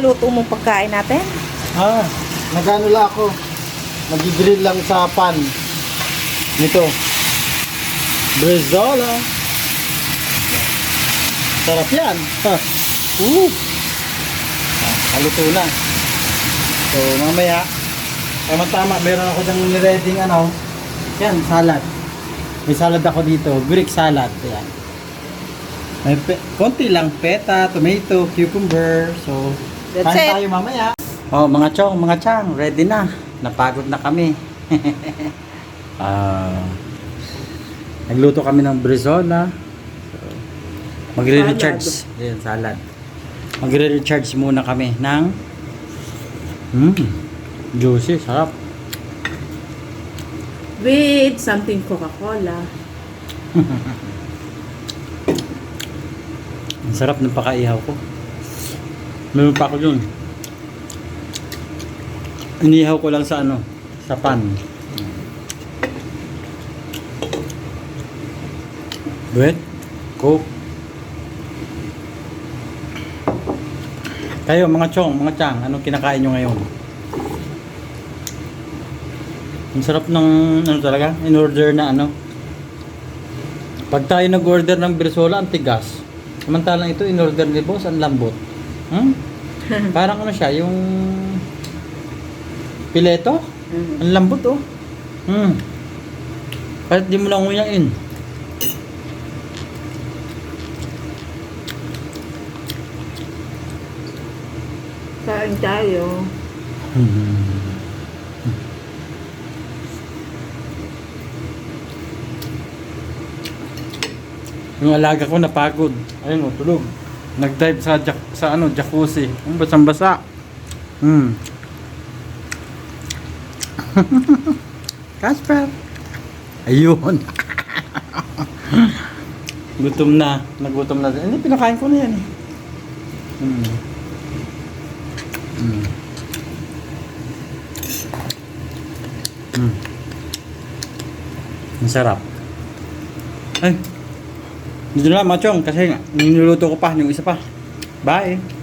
niluluto mong pagkain natin? Ah, nagano lang ako. Nag-grill lang sa pan. Nito. Brezola. Sarap yan. Ha. Woo. Ah, haluto na. So, mamaya, tama tama, meron ako dyang nireading ano. Yan, salad. May salad ako dito. Greek salad. Yan. May pe- konti lang peta, tomato, cucumber. So, That's kain it. tayo mamaya. Oh, mga chong, mga chang, ready na. Napagod na kami. Ah. nagluto kami ng brizola. So, magre-recharge. Ayan, salad. Magre-recharge muna kami ng mm, juicy, sarap. With something Coca-Cola. Ang sarap ng pakaihaw ko. Meron pa ako dun. Inihaw ko lang sa ano, sa pan. Wet, coke. Kayo mga chong, mga chang, anong kinakain nyo ngayon? Ang sarap ng ano talaga, in order na ano. Pag tayo nag-order ng birsola, ang tigas. Samantalang ito, in order ni boss, ang lambot. Hmm? Parang ano siya, yung pileto? Mm. Ang lambot oh. Hmm. Kahit di mo lang nguyain. Kain tayo. Hmm. Yung alaga ko napagod. Ayun oh, tulog. Nag-dive sa sa ano, jacuzzi. Ang basang-basa. Hmm. Casper. Ayun. Gutom na. Nagutom na. Hindi, pinakain ko na yan eh. Hmm. Hmm. Hmm. Ang sarap. Ay. Dito na, machong. Kasi niluluto ko pa yung isa pa. Bye.